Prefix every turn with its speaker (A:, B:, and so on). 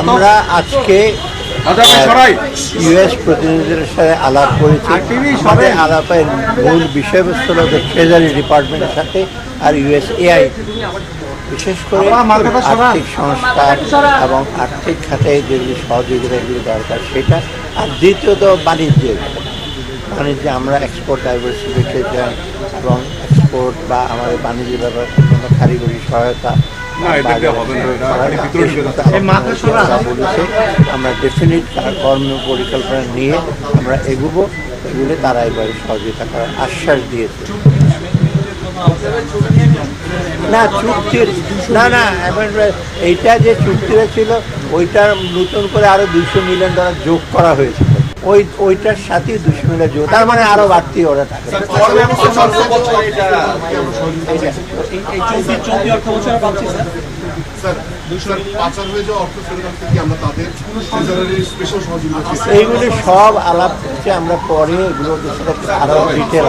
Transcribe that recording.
A: আমরা আজকে ইউএস প্রতিনিধিদের সাথে আলাপ করেছি। আমাদের আলাপের মূল বিষয়বস্তু হলো ট্রেজারি ডিপার্টমেন্টের সাথে আর ইউএস এআই। বিশেষ করে আর্থিক সংস্কার এবং আর্থিক খাতে যেগুলি সহযোগিতা এগুলি দরকার সেটা। আর দ্বিতীয়ত বাণিজ্যের বাণিজ্যে আমরা এক্সপোর্ট ডাইভার্সিফিকেশন এবং এক্সপোর্ট বা আমাদের বাণিজ্য ব্যাপারে জন্য কারিগরি সহায়তা বলেছে আমরা ডেফিনিট তার কর্ম পরিকল্পনা নিয়ে আমরা এগুবো এগুলো তারা এবারে সহযোগিতা করার আশ্বাস দিয়েছে। না চুক্তির না না এইটা যে চুক্তিটা ছিল ওইটা নতুন করে আরও দুইশো মিলিয়ন ডলার যোগ করা হয়েছিল ওই ওইটার সাথে দুশো জোর তার মানে আরও বাড়তি ওরা টাকা
B: স্যার স্যার পাচার যাওয়া অর্থ ফেরত আনতে কি আমরা তাদের ট্রেজারারির স্পেশাল সহযোগিতা পেয়েছি?
A: এইগুলি সব আলাপ হচ্ছে আমরা পরে এগুলো আরও ডিটেল